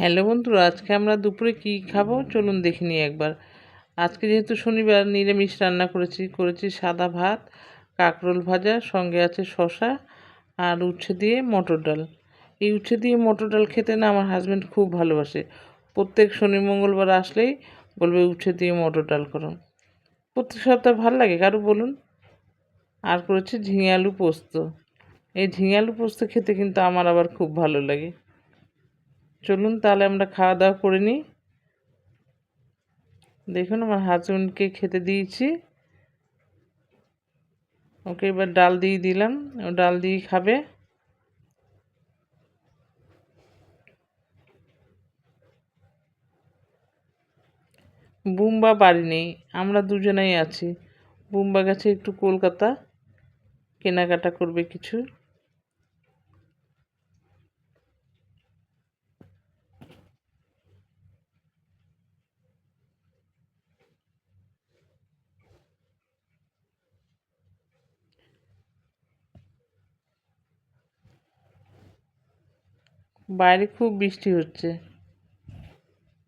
Hello বন্ধুরা, আজকে আমরা দুপুরে কি খাব? চলুন দেখে নিই একবার। আজকে যেহেতু শনিবার, নিরামিষ রান্না করেছি করেছি সাদা ভাত, কাঁকরোল ভাজা, সঙ্গে আছে শশা আর উচ্ছে দিয়ে মটর ডাল। এই উচ্ছে দিয়ে মটর ডাল খেতে না আমার হাজব্যান্ড খুব ভালোবাসে। প্রত্যেক শনি, মঙ্গলবার আসলেই বলবে উচ্ছে দিয়ে মটর ডাল করো। প্রত্যেক সপ্তাহে ভালো লাগে, কারও বলুন? আর করেছি ঝিঙে আলু পোস্ত। এই ঝিঙে আলু পোস্ত খেতে কিন্তু আমার আবার খুব ভালো লাগে। চলুন তাহলে আমরা খাওয়া দাওয়া করে নিই। দেখুন আমার হাজব্যান্ডকে খেতে দিয়েছি। ওকে এবার ডাল দিয়ে দিলাম। ও ডাল দিয়ে খাবে। বুম্বা বাড়ি নেই, আমরা দুজনেই আছি। বুম্বা গেছে একটু কলকাতা, কেনাকাটা করবে কিছু। বাইরে খুব বৃষ্টি হচ্ছে।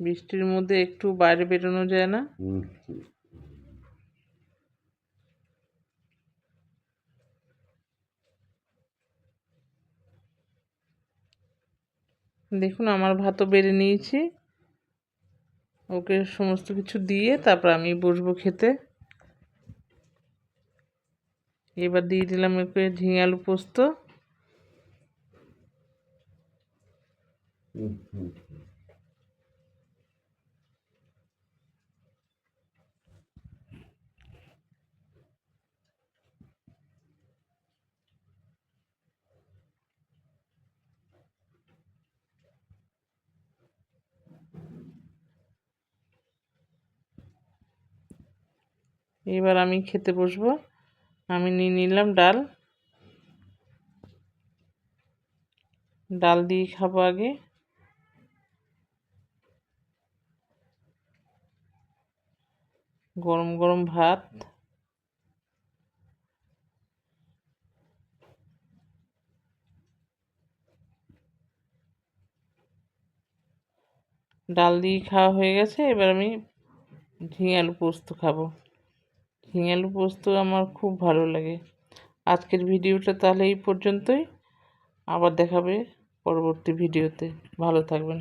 বৃষ্টির মধ্যে একটু বাইরে বেরোনো যায় না। দেখুন আমার ভাতও বেড়ে নিয়েছি। ওকে সমস্ত কিছু দিয়ে তারপর আমি বসবো খেতে। এবার দিয়ে দিলাম ওকে ঝিঙে আলু পোস্ত। এবার আমি খেতে বসবো। আমি নিয়ে নিলাম ডাল। ডাল দিয়ে খাব আগে। গরম গরম ভাত। ডাল দিয়ে খাওয়া হয়ে গেছে, এবার আমি ঝিঙে আলু পোস্ত খাব। ঝিঙে আলু পোস্ত আমার খুব ভালো লাগে। আজকের ভিডিওটা তাহলে এই পর্যন্তই। আবার দেখাবে পরবর্তী ভিডিওতে। ভালো থাকবেন।